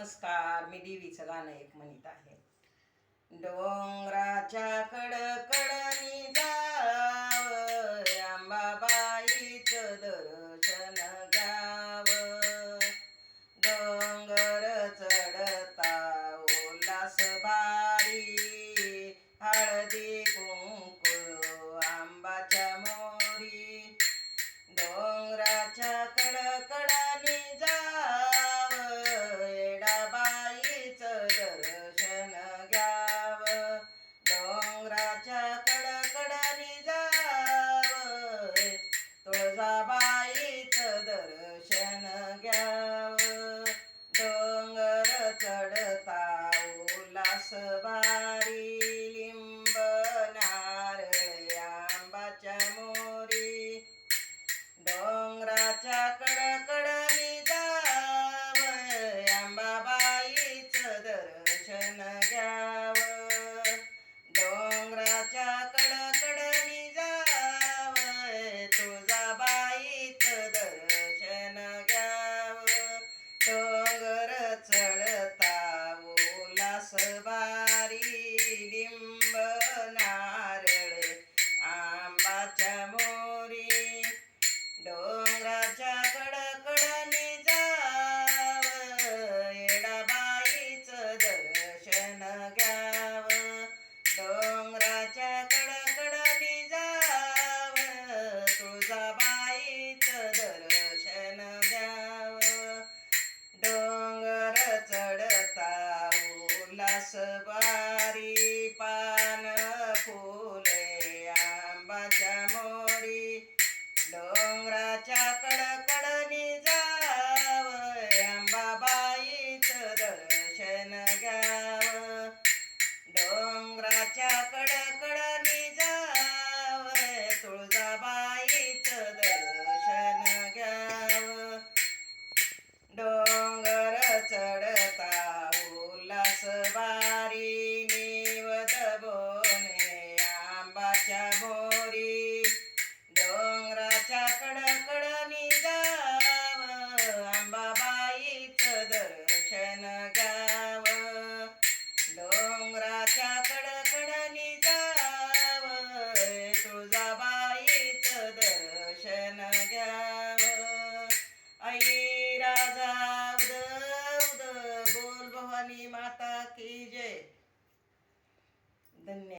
नमस्कार मी देवीचं गाणं एक म्हणत आहे. डोंगराच्या कडकडनी जाव आंबाबाईचं दर्शन घ्याव. डोंगर चढता उल्लास बारी हळदी कुंकू आंबाच्या मोरी. डोंगराच्या कडकडा उल्हास भारी लिंब नारळ आंबाच्या मोरी. डोंगराच्या कडकडनी जाव अंबाबाईचं दर्शन घ्याव. डोंगराच्या कडकडनी जाव तुळजाबाईचं दर्शन घ्याव. डोंगर चढता उल्हास बारी पान फुले आंबाच्या मोरी. डोंगराच्या कडकडनी जाव आंबाबाईच दर्शन घ्याव. डोंगराच्या कडकडनी जाव तुळजाबाईच दर्शन घ्याव. डोंगर चढ दर्शन गाव. डोंगराच्या कडकडनी जाव. तुळजाबाईच दर्शन घ्याव. आई राजा उद उद बोल भवानी माता की जय. धन्यवाद